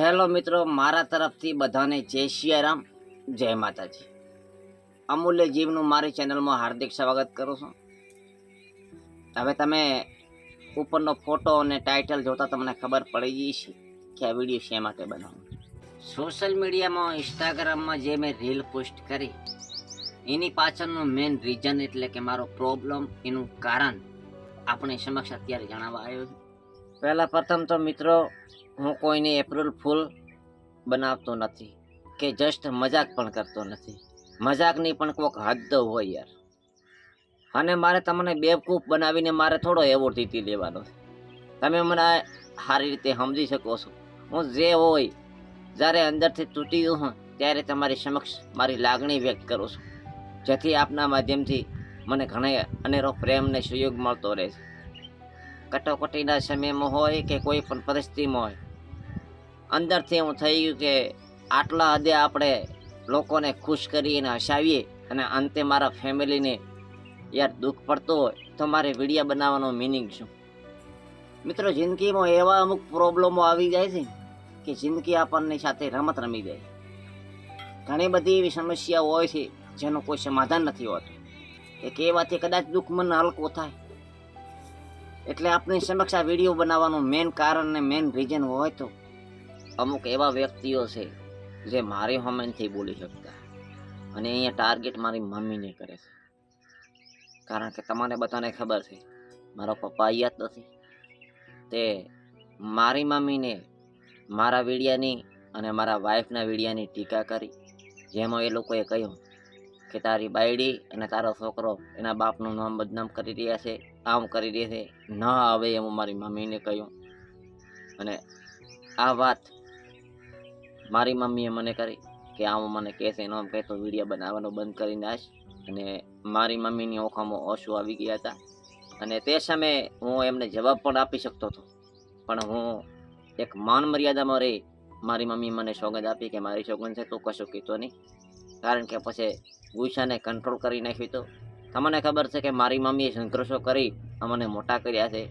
Hello મિત્રો, મારા તરફથી બધાને જય સિયારામ જય માતાજી. અમૂલ્ય જીવનું મારી ચેનલમાં હાર્દિક સ્વાગત કરું છું. હવે તમે ઉપરનો ફોટો અને ટાઇટલ જોતા તમને ખબર પડી ગઈ છે કે આ વીડિયો શા માટે બનાવો. સોશિયલ મીડિયામાં, ઇન્સ્ટાગ્રામમાં જે મેં રીલ પોસ્ટ કરી, એની પાછળનું મેઇન રીઝન એટલે કે મારો પ્રોબ્લેમ એનું કારણ આપણે સમક્ષ અત્યારે જણાવવા આવ્યો છે. પહેલાં પ્રથમ તો મિત્રો હું કોઈને એપ્રિલ ફૂલ બનાવતો નથી કે જસ્ટ મજાક પણ કરતો નથી. મજાકની પણ કોઈક હદ હોય યાર. અને મારે તમને બેવકૂફ બનાવીને મારે થોડો એવોર્ડ જીતી લેવાનો છે. તમે મને સારી રીતે સમજી શકો છો. હું જે હોય, જ્યારે અંદરથી તૂટી ગયું હું ત્યારે તમારી સમક્ષ મારી લાગણી વ્યક્ત કરું છું. જેથી આપના માધ્યમથી મને ઘણા અનેરો પ્રેમ સુયોગ મળતો રહે છે. કટોકટીના સમયમાં હોય કે કોઈ પણ પરિસ્થિતિમાં હોય. અંદરથી એવું થઈ ગયું કે આટલા હદે આપણે લોકોને ખુશ કરીને હસાવીએ અને અંતે મારા ફેમિલીને યાર દુઃખ પડતું હોય તો મારે વીડિયો બનાવવાનો મિનિંગ શું? મિત્રો, જિંદગીમાં એવા અમુક પ્રોબ્લેમો આવી જાય છે કે જિંદગી આપણને સાથે રમત રમી જાય. ઘણી બધી એવી સમસ્યાઓ હોય છે જેનું કોઈ સમાધાન નથી હોતું. એ કહેવાથી કદાચ દુઃખ મન હલકો થાય. એટલે આપણી સમક્ષ આ વીડિયો બનાવવાનું મેન કારણ ને મેઇન રીઝન હોય તો અમુક એવા વ્યક્તિઓ છે જે મારી હોમે બોલી શકતા. અને અહીંયા ટાર્ગેટ મારી મમ્મીને કરે છે. કારણ કે તમને બધાને ખબર છે, મારો પપ્પા અહીંયા જ નથી. તે મારી મમ્મીને મારા વીડિયાની અને મારા વાઈફના વીડિયાની ટીકા કરી, જેમાં એ લોકોએ કહ્યું કે તારી બાયડી અને તારો છોકરો એના બાપનું નામ બદનામ કરી રહ્યા છે આમ કરી રહ્યા છે, ન આવે એમ મારી મમ્મીને કહ્યું. અને આ વાત મારી મમ્મીએ મને કરી કે આમ મને કહેશે એનો કહે તો વીડિયો બનાવવાનો બંધ કરી નાખ. અને મારી મમ્મીની ઓખામાં ઓછું આવી ગયા હતા. અને તે સમયે હું એમને જવાબ પણ આપી શકતો હતો. પણ હું એક માન મર્યાદામાં રહી. મારી મમ્મી મને સોગંદ આપી કે મારી સોગંદ છે, તું કશું કીધો નહીં. કારણ કે પછી ગુસ્સાને કંટ્રોલ કરી નાખ્યું તો તમને ખબર છે કે મારી મમ્મીએ સંઘર્ષો કરી, અમને મોટા કર્યા છે.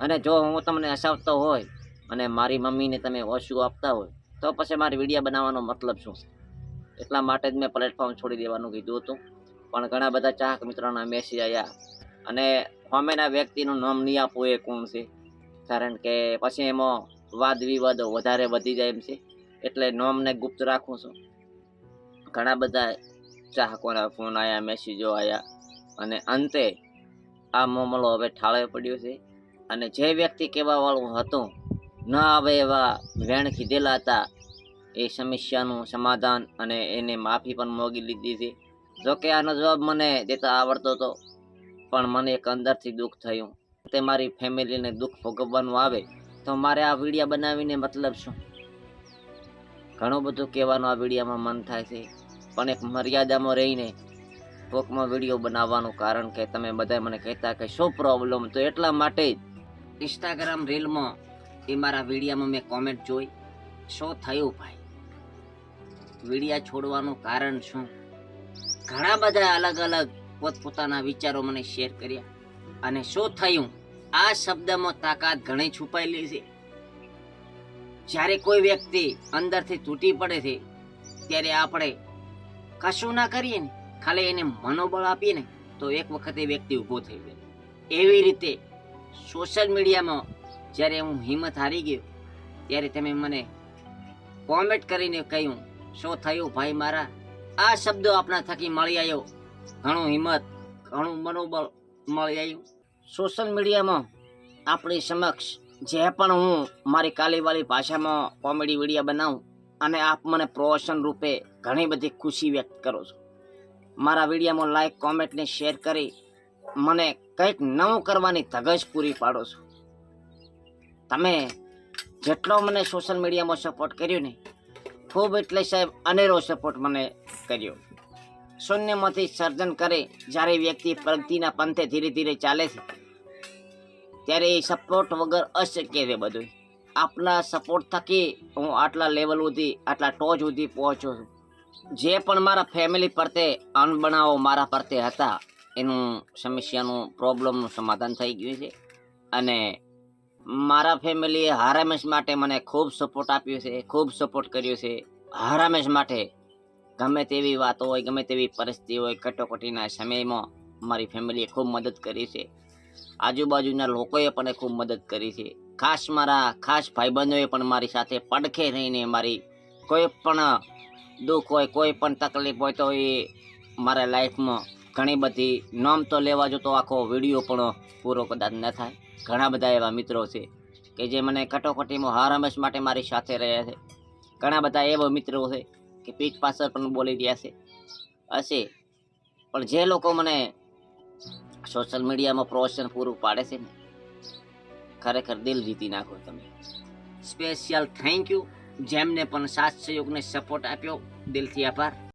અને જો હું તમને હસાવતો હોય અને મારી મમ્મીને તમે ઓછું આપતા હોય, તો પછી મારી વીડિયો બનાવવાનો મતલબ શું? છે એટલા માટે જ મેં પ્લેટફોર્મ છોડી દેવાનું કીધું હતું. પણ ઘણા બધા ચાહક મિત્રોના મેસેજ આવ્યા અને હોમેના વ્યક્તિનું નામ નહીં આપવું એ કોણ છે? કારણ કે પછી એમાં વાદ વિવાદો વધારે વધી જાય એમ છે. એટલે નોમને ગુપ્ત રાખું છું. ઘણા બધા ચાહકોના ફોન આવ્યા મેસેજો આવ્યા અને અંતે આ મામલો હવે ઠાળે પડ્યો છે. અને જે વ્યક્તિ કહેવાવાળું હતું, ન આવે એવા વેણ કીધેલા હતા, એ સમસ્યાનું સમાધાન અને એને માફી પણ મોગી લીધી છે. જોકે આનો જવાબ મને દેતા આવડતો હતો પણ મને એક અંદરથી દુઃખ થયું. તે મારી ફેમિલીને દુઃખ ભોગવવાનું આવે, તો મારે આ વિડીયા બનાવીને મતલબ શું? ઘણું બધું કહેવાનું આ વિડીયામાં મન થાય છે. પણ એક મર્યાદામાં રહીને ટોકમાં વીડિયો બનાવવાનું કારણ કે તમે બધા મને કહેતા કે શું પ્રોબ્લેમ તો એટલા માટે જ ઇન્સ્ટાગ્રામ રીલમાં એ મારા વિડીયામાં મેં કોમેન્ટ જોઈ. શું થયું ભાઈ? વિડીયા છોડવાનું કારણ શું? ઘણા બધા અલગ અલગ પોતપોતાના વિચારો મને શેર કર્યા. અને શું થયું? આ શબ્દમાં તાકાત ઘણી છુપાયેલી છે. જ્યારે કોઈ વ્યક્તિ અંદરથી તૂટી પડે છે, ત્યારે આપણે કશું ના કરીએ ને, ખાલી એને મનોબળ આપીએ ને, તો એક વખતે વ્યક્તિ ઊભો થઈ ગયો. એવી રીતે સોશિયલ મીડિયામાં જ્યારે હું હિંમત હારી ગયો, ત્યારે તમે મને કોમેન્ટ કરીને કહ્યું, શું થયું ભાઈ મારા? આ શબ્દો આપણા થકી મળી આવ્યો. ઘણું હિંમત, ઘણું મનોબળ મળી આવ્યું. સોશિયલ મીડિયામાં આપણી સમક્ષ જે પણ હું મારી કાલીવાળી ભાષામાં કોમેડી વિડીયા બનાવું અને આપ મને પ્રોશન રૂપે ઘણી બધી ખુશી વ્યક્ત કરો છો. મારા વિડીયોમાં લાઈક કોમેન્ટને શેર કરી મને કંઈક નવું કરવાની ધગજ પૂરી પાડો છો. તમે જેટલો મને સોશિયલ મીડિયામાં સપોર્ટ કર્યો ને, ખૂબ એટલે સાહેબ અનેરો સપોર્ટ મને કર્યો. શૂન્યમાંથી સર્જન કરે જ્યારે વ્યક્તિ પ્રગતિના પંથે ધીરે ધીરે ચાલે છે, ત્યારે એ સપોર્ટ વગર અશક્ય છે બધું. આપના સપોર્ટ થકી હું આટલા લેવલ સુધી, આટલા ટોચ સુધી પહોંચ્યો છું. જે પણ મારા ફેમિલી પરતે અનબનાવો મારા પરતે હતા, એનું સમસ્યાનું પ્રોબ્લેમનું સમાધાન થઈ ગયું છે. અને મારા ફેમિલીએ હારામેશ માટે મને ખૂબ સપોર્ટ આપ્યો છે, ખૂબ સપોર્ટ કર્યો છે. હારામેશ માટે ગમે તેવી વાતો હોય, ગમે તેવી પરિસ્થિતિ હોય, કટોકટીના સમયમાં મારી ફેમિલીએ ખૂબ મદદ કરી છે. આજુબાજુના લોકોએ પણ ખૂબ મદદ કરી છે. ખાસ મારા ખાસ ભાઈબંધોએ પણ મારી સાથે પડખે રહીને મારી કોઈ પણ દુઃખ હોય, કોઈ પણ તકલીફ હોય તો એ મારા લાઈફમાં ઘણી બધી નામ તો લેવા જો તો આખો વીડિયો પણ પૂરો કદાચ ન થાય. ઘણા બધા એવા મિત્રો છે કે જે મને કટોકટીમાં હાર હંમેશ માટે મારી સાથે રહ્યા છે. ઘણા બધા એવા મિત્રો છે કે પીઠ પાછળ પણ બોલી રહ્યા છે. હશે. પણ જે લોકો મને સોશિયલ મીડિયામાં પ્રોત્સાહન પૂરું પાડે છે ને, ખરેખર દિલ જીતી નાખો તમે. સ્પેશિયલ થેન્ક યુ જેમને પણ સાથ સહયોગને સપોર્ટ આપ્યો દિલથી આભાર.